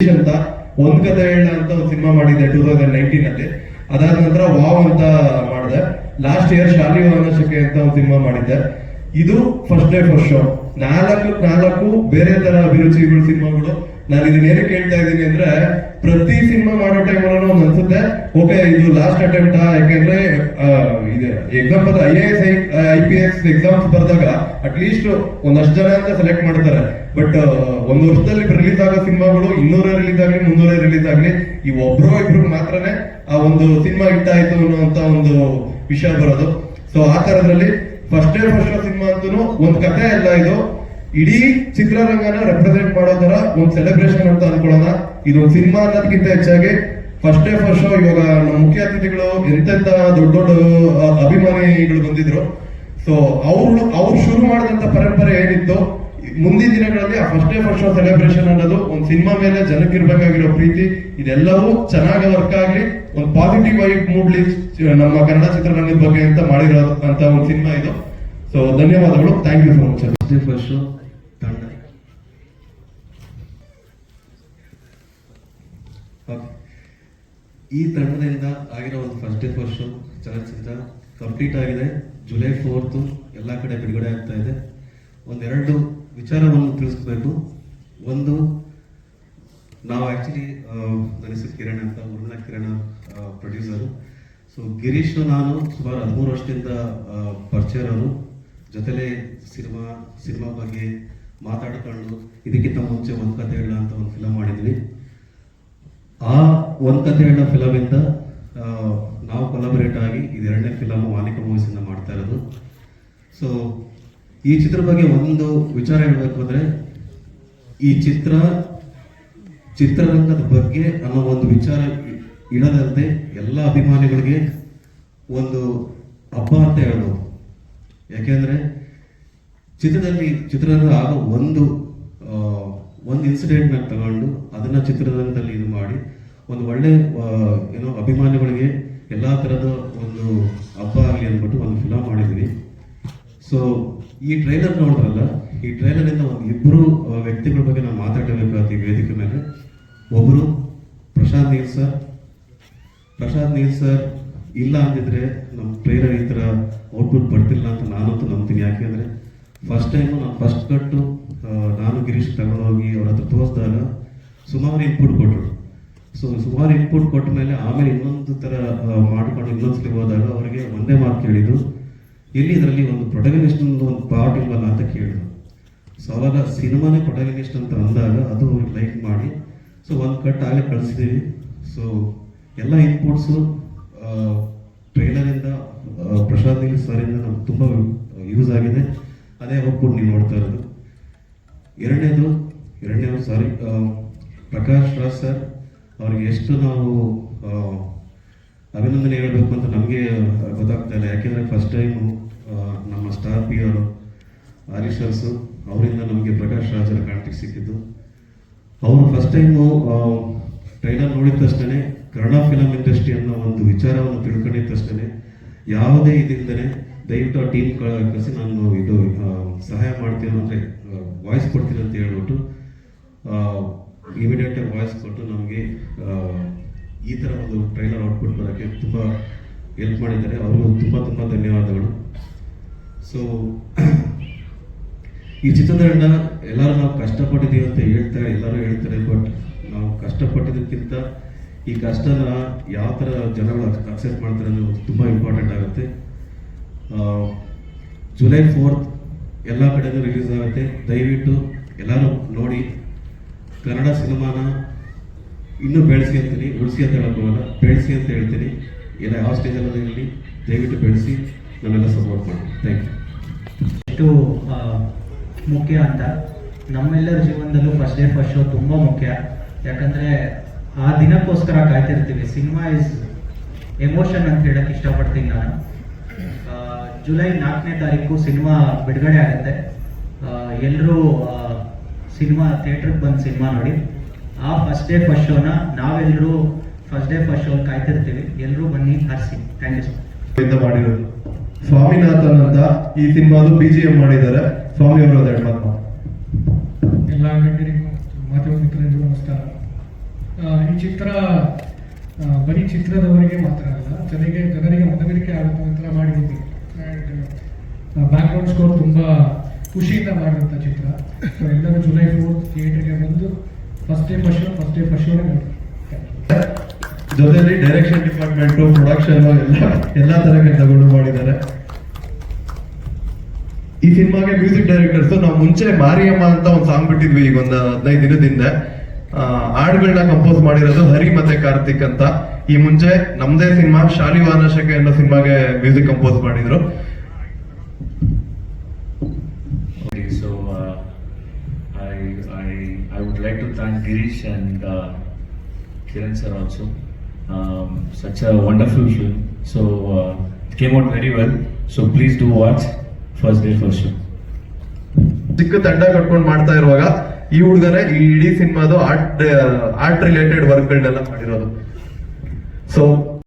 ಅಂತ ಒಂದ್ ಕತೆ ಹೇಳ ಅಂತ ಒಂದು ಸಿನಿಮಾ ಮಾಡಿದ್ದೆ ಟೂ ತೌಸಂಡ್ ನೈನ್ಟೀನ್ ಅಲ್ಲಿ. ಅದಾದ ನಂತರ ವಾವ್ ಅಂತ ಮಾಡಿದೆ. ಲಾಸ್ಟ್ ಇಯರ್ ಶಾಲಿ ವಾನಶಕೆ ಅಂತ ಒಂದು ಸಿನಿಮಾ ಮಾಡಿದ್ದೆ. ಇದು ಫಸ್ಟ್ ಡೇ ಫಸ್ಟ್ ಶೋ ನಾಲ್ಕು ನಾಲ್ಕು ಬೇರೆ ತರ ಅಭಿರುಚಿಗಳು ಸಿನಿಮಾಗಳು. ನಾನು ಇದನ್ನ ಏನಕ್ಕೆ ಹೇಳ್ತಾ ಇದ್ದೀನಿ ಅಂದ್ರೆ ಪ್ರತಿ ಸಿನಿಮಾ ಮಾಡೋ ಟೈಮ್ ಒಂದು ಅನ್ಸುತ್ತೆ. ಓಕೆ ಇದು ಲಾಸ್ಟ್ ಅಟೆಂಪ್ಟ್ ಯಾಕೆಂದ್ರೆ ಇದು ಬರೆದ I A S I S exams ಬರೆದಾಗ ಅಟ್ಲೀಸ್ಟ್ ಒಂದಷ್ಟು ಜನ ಅಂತ ಸೆಲೆಕ್ಟ್ ಮಾಡ್ತಾರೆ. ಬಟ್ ಒಂದು ವರ್ಷದಲ್ಲಿ ರಿಲೀಸ್ ಆಗೋ ಸಿನಿಮಾಗಳು ಇನ್ನೂರೇ ರಿಲೀಸ್ ಆಗ್ಲಿ, ಮುನ್ನೂರೇ ರಿಲೀಸ್ ಆಗ್ಲಿ, ಈ ಒಬ್ರು ಇಬ್ರು ಮಾತ್ರನೇ ಆ ಒಂದು ಸಿನಿಮಾ ಹಿಟ್ ಆಯ್ತು ಅನ್ನುವಂತ ಒಂದು ವಿಷಯ ಬರೋದು. ಸೊ ಆ ತರದ್ರಲ್ಲಿ ಫಸ್ಟ್ ಡೇ ಫಸ್ಟ್ ಸಿನಿಮಾ ಅಂತೂ ಒಂದು ಕತೆ ಅಲ್ಲ ಇದು. ಇಡೀ ಚಿತ್ರರಂಗನ ರೆಪ್ರೆಸೆಂಟ್ ಮಾಡೋ ತರ ಒಂದು ಸೆಲೆಬ್ರೇಷನ್ ಅಂತ ಅನ್ಕೊಳ್ಳೋಣ. ಇದೊಂದು ಸಿನಿಮಾ ಅನ್ನೋದಕ್ಕಿಂತ ಹೆಚ್ಚಾಗಿ ಫಸ್ಟ್ ಡೇ ಫಸ್ಟ್ ಶೋ ಇವಾಗ ನಮ್ಮ ಮುಖ್ಯ ಅತಿಥಿಗಳು ಎಂತೆಂತ ದೊಡ್ಡ ದೊಡ್ಡ ಅಭಿಮಾನಿಗಳು ಬಂದಿದ್ರು. ಸೊ ಅವ್ರು ಅವ್ರು ಶುರು ಮಾಡಿದಂತ ಪರಂಪರೆ ಏನಿತ್ತು, ಮುಂದಿನ ದಿನಗಳಲ್ಲಿ ಆ first day first show celebration ಅನ್ನೋದು ಒಂದು ಸಿನಿಮಾ ಮೇಲೆ ಜನಕ್ಕೆ ಇರ್ಬೇಕಾಗಿರೋ ಪ್ರೀತಿ, ಇದೆಲ್ಲವೂ ಚೆನ್ನಾಗಿ ವರ್ಕ್ ಆಗಲಿ, ಒಂದು ಪಾಸಿಟಿವ್ ಆಗಿ ಮೂಡ್ಲಿ, ನಮ್ಮ ಕನ್ನಡ ಚಿತ್ರರಂಗದ ಬಗ್ಗೆ ಅಂತ ಮಾಡಿರೋ ಅಂತ ಒಂದು ಸಿನಿಮಾ ಇದು. ಸೊ ಧನ್ಯವಾದಗಳು. Thank you so much first day first show ತಂಡ. ಈ ತಂಡದಿಂದ ಆಗಿರೋ ಒಂದು ಫಸ್ಟ್ ಡೇ ಫಸ್ಟ್ ಶೋ ಚಲನಚಿತ್ರ ಕಂಪ್ಲೀಟ್ ಆಗಿದೆ. ಜುಲೈ ಫೋರ್ತು ಎಲ್ಲ ಕಡೆ ಬಿಡುಗಡೆ ಆಗ್ತಾ ಇದೆ. ಒಂದೆರಡು ವಿಚಾರವನ್ನು ತಿಳಿಸ್ಬೇಕು. ಒಂದು, ನಾವು ಆ್ಯಕ್ಚುಲಿ ನನ್ನ ಹೆಸರು ಕಿರಣ್ ಅಂತ ಉರ್ಣ ಕಿರಣ ಪ್ರೊಡ್ಯೂಸರು ಸೊ ಗಿರೀಶ್ ನಾನು ಸುಮಾರು ಹದಿಮೂರು ವರ್ಷದಿಂದ ಪರಿಚಯರವರು ಜೊತೆಲೆ ಸಿನಿಮಾ ಸಿನಿಮಾ ಬಗ್ಗೆ ಮಾತಾಡಿಕೊಂಡು ಇದಕ್ಕಿಂತ ಮುಂಚೆ ಒಂದು ಕಥೆ ಹೇಳ ಅಂತ ಒಂದು ಫಿಲಮ್ ಮಾಡಿದ್ವಿ. ಆ ಒಂದು ಕತೆ ಹೇಳೋ ಫಿಲಮಿಂದ ನಾವು ಕೊಲಾಬರೇಟ್ ಆಗಿ ಇದೆರಡನೇ ಫಿಲಮ್ ವಾನಿಕ ಮೂವೀಸಿಂದ ಮಾಡ್ತಾ ಇರೋದು. ಸೊ ಈ ಚಿತ್ರ ಬಗ್ಗೆ ಒಂದು ವಿಚಾರ ಹೇಳಬೇಕು ಅಂದ್ರೆ, ಈ ಚಿತ್ರ, ಚಿತ್ರರಂಗದ ಬಗ್ಗೆ ಅನ್ನೋ ಒಂದು ವಿಚಾರ ಇಡದಂತೆ ಎಲ್ಲ ಅಭಿಮಾನಿಗಳಿಗೆ ಒಂದು ಹಬ್ಬ ಅಂತ ಹೇಳ್ಬೋದು. ಯಾಕೆಂದ್ರೆ, ಚಿತ್ರದಲ್ಲಿ, ಚಿತ್ರರಂಗ ಆಗೋ ಒಂದು ಒಂದು ಇನ್ಸಿಡೆಂಟ್ನ ತಗೊಂಡು ಅದನ್ನ ಚಿತ್ರರಂಗದಲ್ಲಿ ಇದು ಮಾಡಿ ಒಂದು ಒಳ್ಳೆ ಏನೋ ಅಭಿಮಾನಿಗಳಿಗೆ ಎಲ್ಲ ತರದ ಒಂದು ಹಬ್ಬ ಆಗಲಿ ಅಂದ್ಬಿಟ್ಟು ಒಂದು ಫಿಲಮ್ ಮಾಡಿದ್ವಿ. ಸೊ ಈ ಟ್ರೈಲರ್ ನೋಡಿದ್ರಲ್ಲ, ಈ ಟ್ರೈಲರಿಂದ ಒಂದು ಇಬ್ಬರು ವ್ಯಕ್ತಿಗಳ ಬಗ್ಗೆ ನಾವು ಮಾತಾಡಬೇಕಾದ ಈ ವೇದಿಕೆ ಮೇಲೆ. ಒಬ್ಬರು ಪ್ರಶಾಂತ್ ನೀಲ್ ಸರ್ ಪ್ರಶಾಂತ್ ನೀಲ್ ಸರ್ ಇಲ್ಲ ಅಂದಿದ್ರೆ ನಮ್ಮ ಟ್ರೈಲರ್ ಈ ಥರ ಔಟ್ಪುಟ್ ಬರ್ತಿಲ್ಲ ಅಂತ ನಾನಂತೂ ನಂಬ್ತೀನಿ. ಯಾಕೆಂದ್ರೆ ಫಸ್ಟ್ ಟೈಮು ನಾನು ಫಸ್ಟ್ ಕಟ್ಟು ನಾನು ಗಿರೀಶ್ ತಗೊಂಡೋಗಿ ಅವ್ರ ಹತ್ರ ತೋರಿಸಿದಾಗ ಸುಮಾರು ಇನ್ಪುಟ್ ಕೊಟ್ಟರು ಸೊ ಸುಮಾರು ಇನ್ಪುಟ್ ಕೊಟ್ಟ ಮೇಲೆ ಆಮೇಲೆ ಇನ್ನೊಂದು ಥರ ಮಾಡಿಕೊಂಡು ಇನ್ನೊಂದ್ಸಲಿ ಹೋದಾಗ ಅವರಿಗೆ ಒಂದೇ ಮಾತು ಕೇಳಿದ್ರು ಎಲ್ಲಿ ಇದರಲ್ಲಿ ಒಂದು ಪ್ರೊಟಗನಿಸ್ಟ್ ಒಂದು ಪಾರ್ಟ್ ಇಲ್ವಲ್ಲ ಅಂತ ಕೇಳಿದ್ರು. ಸೊ ಅವಾಗ ಸಿನಿಮಾನೇ ಪ್ರೊಟಗನಿಸ್ಟ್ ಅಂತ ಅಂದಾಗ ಅದು ಅವ್ರಿಗೆ ಲೈಕ್ ಮಾಡಿ. ಸೊ ಒಂದು ಕಟ್ ಆಗಲೇ ಕಳಿಸಿದ್ದೀವಿ ಸೊ ಎಲ್ಲ ಇನ್ಪುಟ್ಸು ಟ್ರೈಲರಿಂದ ಪ್ರಶಾಂತ್ ನೀಲ್ ಸರಿಂದ ನಮ್ಗೆ ತುಂಬ ಯೂಸ್ ಆಗಿದೆ. ಅದೇ ಔಟ್ಪುಟ್ ನೀವು ನೋಡ್ತಾ ಇರೋದು. ಎರಡನೇದು ಎರಡನೇದು ಸಾರಿ ಪ್ರಕಾಶ್ ರಾಜ್ ಸರ್ ಅವ್ರಿಗೆ ಎಷ್ಟು ನಾವು ಅಭಿನಂದನೆ ಹೇಳಬೇಕು ಅಂತ ನಮಗೆ ಗೊತ್ತಾಗ್ತಾ ಇಲ್ಲ. ಯಾಕೆಂದರೆ ಫಸ್ಟ್ ಟೈಮು ನಮ್ಮ ಸ್ಟಾರ್ ಪಿ ಅವರು ಹರೀಶರ್ಸು ಅವರಿಂದ ನಮಗೆ ಪ್ರಕಾಶ್ ರಾಜರ ಕಾಂಟ್ಯಾಕ್ಟ್ ಸಿಕ್ಕಿದ್ದು. ಅವರು ಫಸ್ಟ್ ಟೈಮು ಟ್ರೈಲರ್ ನೋಡಿದ ತಕ್ಷಣ ಕನ್ನಡ ಫಿಲಮ್ ಇಂಡಸ್ಟ್ರಿ ಅನ್ನೋ ಒಂದು ವಿಚಾರವನ್ನು ತಿಳ್ಕೊಂಡಿದ್ದ ತಕ್ಷಣ ಯಾವುದೇ ಇದಿಲ್ಲದೆ ದಯವಿಟ್ಟು ಆ ಟೀಮ್ ಕಳಿಸಿ ನಾನು ಇದು ಸಹಾಯ ಮಾಡ್ತೀನಿ ಅಂದರೆ ವಾಯ್ಸ್ ಕೊಡ್ತೀನಿ ಅಂತ ಹೇಳ್ಬಿಟ್ಟು ಇಮಿಡಿಯೇಟ್ ವಾಯ್ಸ್ ಕೊಟ್ಟು ನಮಗೆ ಈ ಥರ ಒಂದು ಟ್ರೈಲರ್ ಔಟ್ಪುಟ್ ಬರೋಕ್ಕೆ ತುಂಬ ಹೆಲ್ಪ್ ಮಾಡಿದ್ದಾರೆ. ಅವ್ರಿಗೂ ತುಂಬ ತುಂಬ ಧನ್ಯವಾದಗಳು. ಸೊ ಈ ಚಿತ್ರತಂಡ ಎಲ್ಲರೂ ನಾವು ಕಷ್ಟಪಟ್ಟಿದ್ದೀವಿ ಅಂತ ಹೇಳ್ತಾರೆ, ಎಲ್ಲರೂ ಹೇಳ್ತಾರೆ ಬಟ್ ನಾವು ಕಷ್ಟಪಟ್ಟಿದ್ದಕ್ಕಿಂತ ಈ ಕಷ್ಟನ ಯಾವ ಥರ ಜನಗಳು ಅಕ್ಸೆಪ್ಟ್ ಮಾಡ್ತಾರೆ ಅನ್ನೋದು ತುಂಬ ಇಂಪಾರ್ಟೆಂಟ್ ಆಗುತ್ತೆ. ಜುಲೈ ಫೋರ್ತ್ ಎಲ್ಲ ಕಡೆಯೂ ರಿಲೀಸ್ ಆಗುತ್ತೆ. ದಯವಿಟ್ಟು ಎಲ್ಲರೂ ನೋಡಿ ಕನ್ನಡ ಸಿನಿಮಾನ ಇನ್ನೂ ಬೆಳೆಸಿ ಅಂತೀನಿ ಉಳಿಸಿ ಅಂತ ಹೇಳಕ್ ಬೆಳೆಸಿ ಅಂತ ಹೇಳ್ತೀನಿ. ಎಲ್ಲ ಯಾವ ಸ್ಟೇಜಲ್ಲಿ ಇರಲಿ. ದಯವಿಟ್ಟು ಬೆಳೆಸಿ. ನಮ್ಮೆಲ್ಲ ಸಪೋರ್ಟ್ ಮಾಡಿ. ಥ್ಯಾಂಕ್ ಯು ಆ, ಮುಖ್ಯ ಅಂತ. ನಮ್ಮೆಲ್ಲರ ಜೀವನದಲ್ಲೂ ಫಸ್ಟ್ ಡೇ ಫಸ್ಟ್ ಶೋ ತುಂಬ ಮುಖ್ಯ. ಯಾಕಂದರೆ ಆ ದಿನಕ್ಕೋಸ್ಕರ ಕಾಯ್ತಿರ್ತೀವಿ. ಸಿನಿಮಾ ಇಸ್ ಎಮೋಷನ್ ಅಂತ ಹೇಳಕ್ಕೆ ಇಷ್ಟಪಡ್ತೀನಿ ನಾನು. ಜುಲೈ ನಾಲ್ಕನೇ ತಾರೀಕು ಸಿನಿಮಾ ಬಿಡುಗಡೆ ಆಗುತ್ತೆ. ಎಲ್ಲರೂ ಸಿನಿಮಾ ಥಿಯೇಟ್ರಿಗೆ ಬಂದು ಸಿನಿಮಾ ನೋಡಿ. ಆ ಫಸ್ಟ್ ಡೇ ಫಸ್ಟ್ ಶೋನ ನಾವೆಲ್ಲರೂ ಫಸ್ಟ್ ಡೇ ಫಸ್ಟ್ ಶೋ ಕಾಯ್ತಿರ್ತೀವಿ. ಎಲ್ಲರೂ ಬನ್ನಿ ಹರಿಸಿ. ಥ್ಯಾಂಕ್ ಯು ಸರ್ ಮಾಡಿರೋದು. ಸ್ವಾಮಿನಾಥನ್ ಅಂತ ಈ ಸಿನಿಮಾದು ಬಿ ಜಿ ಎಂ ಮಾಡಿದ್ದಾರೆ. ಸ್ವಾಮಿ ಅವರು ಎರಡು ಮಾತು ಎಲ್ಲ ಗಣ್ಯರಿಗೂ ಮಾಧ್ಯಮ ಮಿತ್ರರಿಗೂ ನಮಸ್ಕಾರ. ಈ ಚಿತ್ರ ಬರೀ ಚಿತ್ರದವರಿಗೆ ಮಾತ್ರ ಅಲ್ಲ ಜನರಿಗೆ ಜನರಿಗೆ ಮನವರಿಕೆ ಆಗುತ್ತೆ ಮಾಡಿದ್ದೀವಿ. ಆ್ಯಂಡ್ ಬ್ಯಾಕ್ಗ್ರೌಂಡ್ ಸ್ಕೋರ್ ತುಂಬ ಖುಷಿಯಿಂದ ಮಾಡಿದಂಥ ಚಿತ್ರ. ಎಲ್ಲರೂ ಜುಲೈ ಫೋರ್ತ್ ಥಿಯೇಟರ್ಗೆ ಬಂದು first day first show first day first ಶೋನೇ ನೋಡಿ ಜೊತೆಲಿ ಡೈರೆಕ್ಷನ್ ಡಿಪಾರ್ಟ್ಮೆಂಟ್ ಪ್ರೊಡಕ್ಷನ್ ಎಲ್ಲ ಎಲ್ಲ ತರ ತಗೊಂಡು ಮಾಡಿದ್ದಾರೆ. ಈ ಸಿನಿಮಾಗೆ ಮ್ಯೂಸಿಕ್ ಡೈರೆಕ್ಟರ್ಸ್ ನಾವು ಮುಂಚೆ ಮಾರಿಯಮ್ಮ ಅಂತ ಒಂದು ಸಾಂಗ್ ಬಿಟ್ಟಿದ್ವಿ ಈಗ ಒಂದು ಹದಿನೈದು ದಿನದಿಂದ ಹಾಡುಗಳನ್ನ ಕಂಪೋಸ್ ಮಾಡಿರೋದು ಹರಿ ಮತ್ತೆ ಕಾರ್ತಿಕ್ ಅಂತ. ಈ ಮುಂಚೆ ನಮ್ದೇ ಸಿನಿಮಾ ಶಾಲಿವಾನಶಕ ಅನ್ನೋ ಸಿನಿಮಾಗೆ ಮ್ಯೂಸಿಕ್ ಕಂಪೋಸ್ ಮಾಡಿದ್ರು Okay, so uh, I, I, I would like to thank Girish and uh, Kiran sir also. Um, such a wonderful film. So uh, it came out very well. So please do watch first day first show. ಚಿಕ್ಕ ತಂಡ ಕಟ್ಕೊಂಡು ಮಾಡ್ತಾ ಇರುವಾಗ ಈ ಹುಡುಗನೇ ಈ ಇಡೀ ಸಿನಿಮಾದು ಆರ್ಟ್ ಆರ್ಟ್ ರಿಲೇಟೆಡ್ ವರ್ಕ್ಗಳನ್ನೆಲ್ಲ ಮಾಡಿರೋದು ಸೊ